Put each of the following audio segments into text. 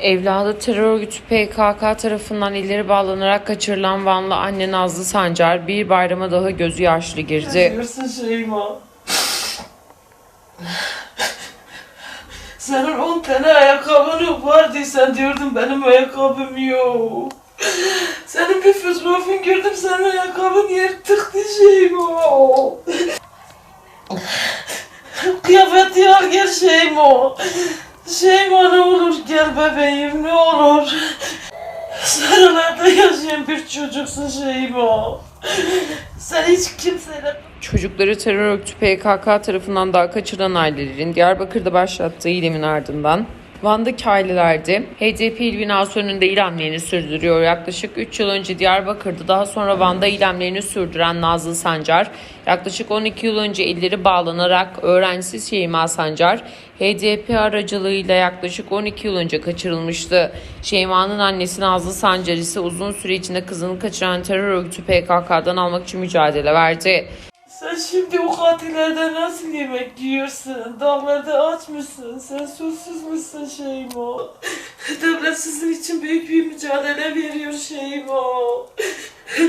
Evladı terör örgütü PKK tarafından ileri bağlanarak kaçırılan Vanlı anne Nazlı Sancar bir bayrama daha gözü yaşlı girdi. Diyorsun Şeyma. Senin on tane ayakkabın vardı sen diyordun benim ayakkabım yok. Senin bir fotoğrafın gördüm senin ayakkabın yırtıktı Şeyma. Kıyafeti al gel Şeyma. Şeyma ne olur gel bebeğim ne olur. Sarılarda yaşayan bir çocuksun Şeyma. Sen hiç kimseyle Çocukları terör örgütü PKK tarafından daha kaçırılan ailelerin Diyarbakır'da başlattığı eylemin ardından Van'daki aileler de HDP il binası önünde eylemlerini sürdürüyor. Yaklaşık 3 yıl önce Diyarbakır'da daha sonra Van'da eylemlerini sürdüren Nazlı Sancar, yaklaşık 12 yıl önce elleri bağlanarak öğrencisi Şeyma Sancar, HDP aracılığıyla yaklaşık 12 yıl önce kaçırılmıştı. Şeyma'nın annesi Nazlı Sancar ise uzun süre içinde kızını kaçıran terör örgütü PKK'dan almak için mücadele verdi. Sen şimdi o katillerden nasıl yemek yiyorsun? Dağlarda aç mısın? Sen susuz musun Şeyma? Devlet sizin için büyük bir mücadele veriyor Şeyma.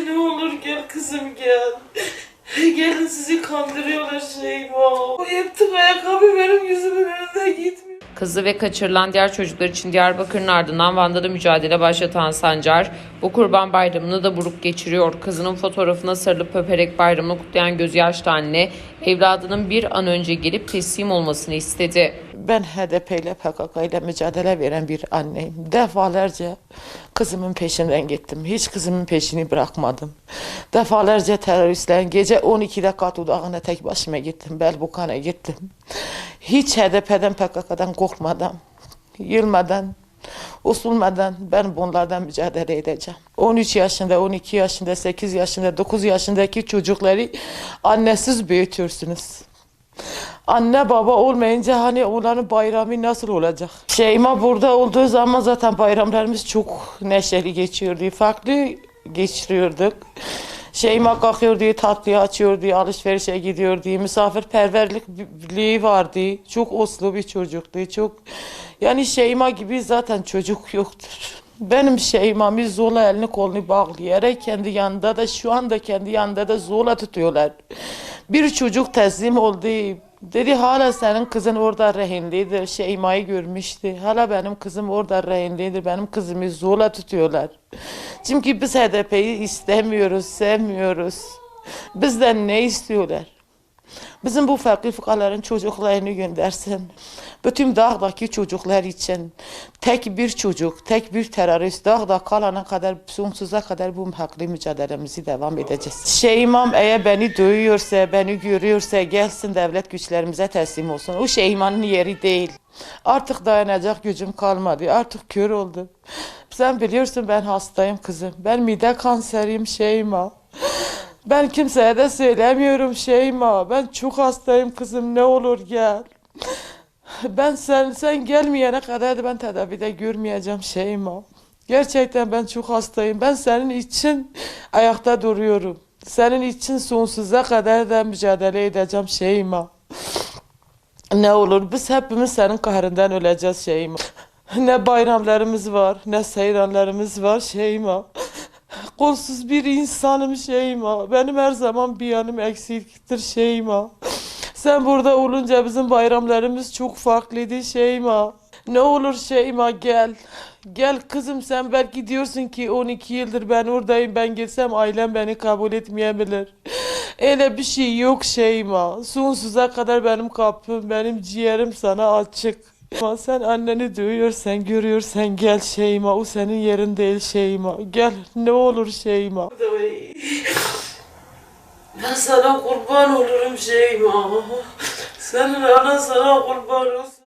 Ne olur gel kızım gel. Gelin sizi kandırıyorlar Şeyma. O yaptık ayakkabı benim yüzümün önünde gitmiyor. Kızı ve kaçırılan diğer çocuklar için Diyarbakır'ın ardından Van'da da mücadele başlatan Sancar, bu kurban bayramını da buruk geçiriyor. Kızının fotoğrafına sarılıp öperek bayramını kutlayan gözü yaşlı anne, evladının bir an önce gelip teslim olmasını istedi. Ben HDP ile PKK ile mücadele veren bir anneyim. Defalarca kızımın peşinden gittim. Hiç kızımın peşini bırakmadım. Defalarca teröristlerin gece 12'de Katu Dağı'na tek başıma gittim. Belbukan'a gittim. Hiç HDP'den PKK'dan korkmadan, yılmadan, usulmadan ben bunlardan mücadele edeceğim. 13 yaşında, 12 yaşında, 8 yaşında, 9 yaşındaki çocukları annesiz büyütüyorsunuz. Anne baba olmayınca hani onların bayramı nasıl olacak? Şeyma burada olduğu zaman zaten bayramlarımız çok neşeli geçiyordu. Farklı geçiriyorduk. Şeyma kalkıyordu, tatlıyı açıyordu, alışverişe gidiyordu. Misafirperverliği vardı. Çok oslu bir çocuktu. Çok yani Şeyma gibi zaten çocuk yoktur. Benim Şeyma'mı zorla elini kolunu bağlayarak kendi yanında da şu anda kendi yanında da zorla tutuyorlar. Bir çocuk teslim oldu. Dedi hala senin kızın orada rehinlidir. Şeyma'yı görmüştü. Hala benim kızım orada rehinlidir. Benim kızımı zorla tutuyorlar. Çünkü biz HDP'yi istemiyoruz, sevmiyoruz. Bizden ne istiyorlar? Bizim bu fakir fukaların çocuklarını göndersin. Bütün dağdaki çocuklar için tek bir çocuk, tek bir terörist dağda kalana kadar, sonsuza kadar bu haklı mücadelemizi devam edeceğiz. Şeymam eğer beni duyuyorsa, beni görüyorsa gelsin devlet güçlerimize teslim olsun. O Şeyma'nın yeri değil. Artık dayanacak gücüm kalmadı. Artık kör oldum. Sen biliyorsun ben hastayım kızım. Ben mide kanseriyim Şeyma. Ben kimseye de söylemiyorum Şeyma. Ben çok hastayım kızım ne olur gel. Ben sen sen gelmeyene kadar da ben tedavide görmeyeceğim Şeyma. Gerçekten ben çok hastayım. Ben senin için ayakta duruyorum. Senin için sonsuza kadar da mücadele edeceğim Şeyma. Ne olur biz hepimiz senin kahrından öleceğiz Şeyma. Ne bayramlarımız var, ne seyranlarımız var Şeyma. Kolsuz bir insanım Şeyma. Benim her zaman bir yanım eksiktir Şeyma. Sen burada olunca bizim bayramlarımız çok farklıydı Şeyma. Ne olur Şeyma gel. Gel kızım sen belki diyorsun ki 12 yıldır ben oradayım ben gitsem ailem beni kabul etmeyebilir. Öyle bir şey yok Şeyma. Sonsuza kadar benim kapım, benim ciğerim sana açık. Ama sen anneni duyuyorsan, görüyorsan gel Şeyma. O senin yerin değil Şeyma. Gel ne olur Şeyma. Ben sana kurban olurum Şeyma. Senin anan sana kurban olsun.